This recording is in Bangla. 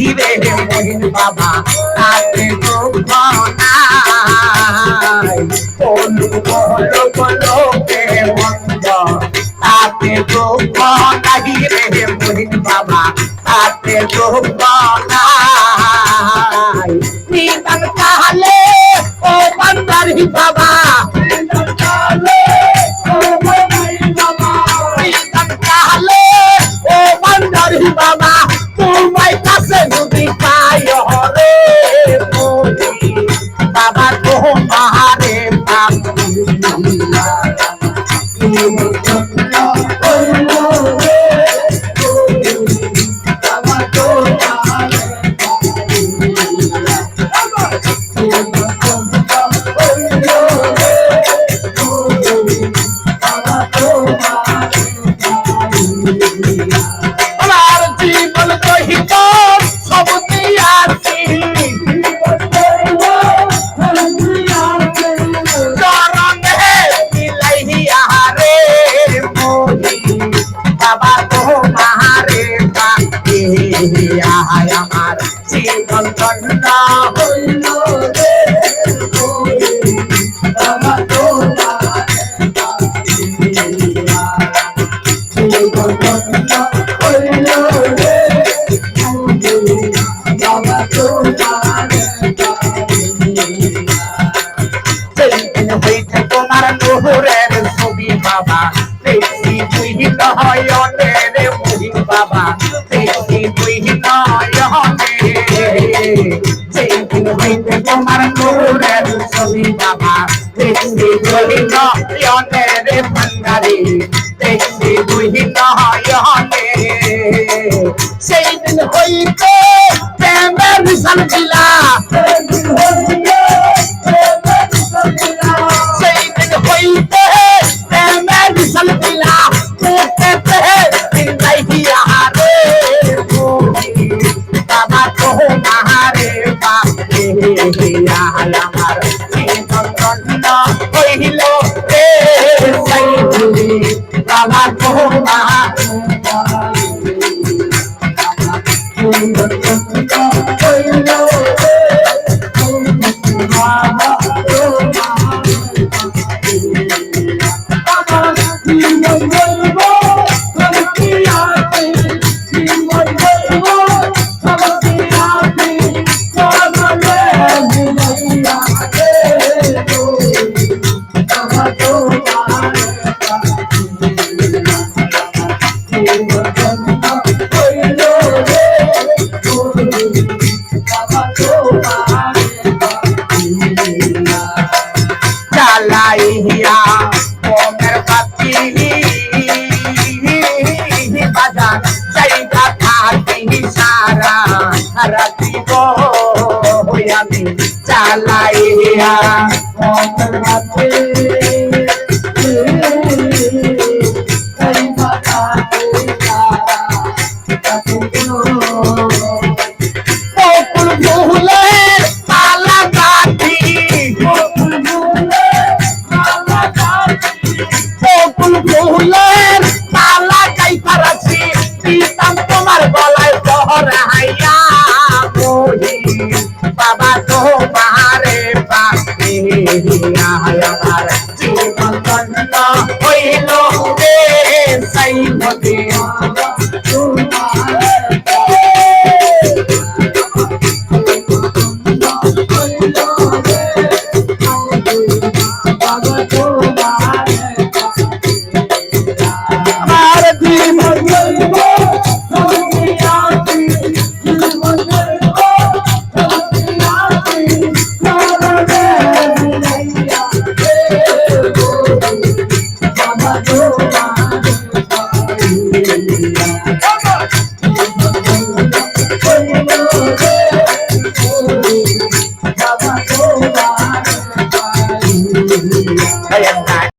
দিবে মহিন বাবা তাকে দুঃখ মহিন বাবা তাতে নাই। কালে ও বান্দারি বাবা জীবন ধন্য হইল হইতে তোমার নহরের ছবি বাবা দেখি তুই নয়নে রে ভান্ডারি দেখি তুই নয়নে সেইদিন হইতে প্রেমের বিশাল ছিলা সেইদিন হইতে প্রেমের বিশাল রে বাবা বাপে আমার হইল রে সাইবুলি বাবা চালাইয়া ওমের পাতি আমার জীবন হইল রে সাইমতি Bye.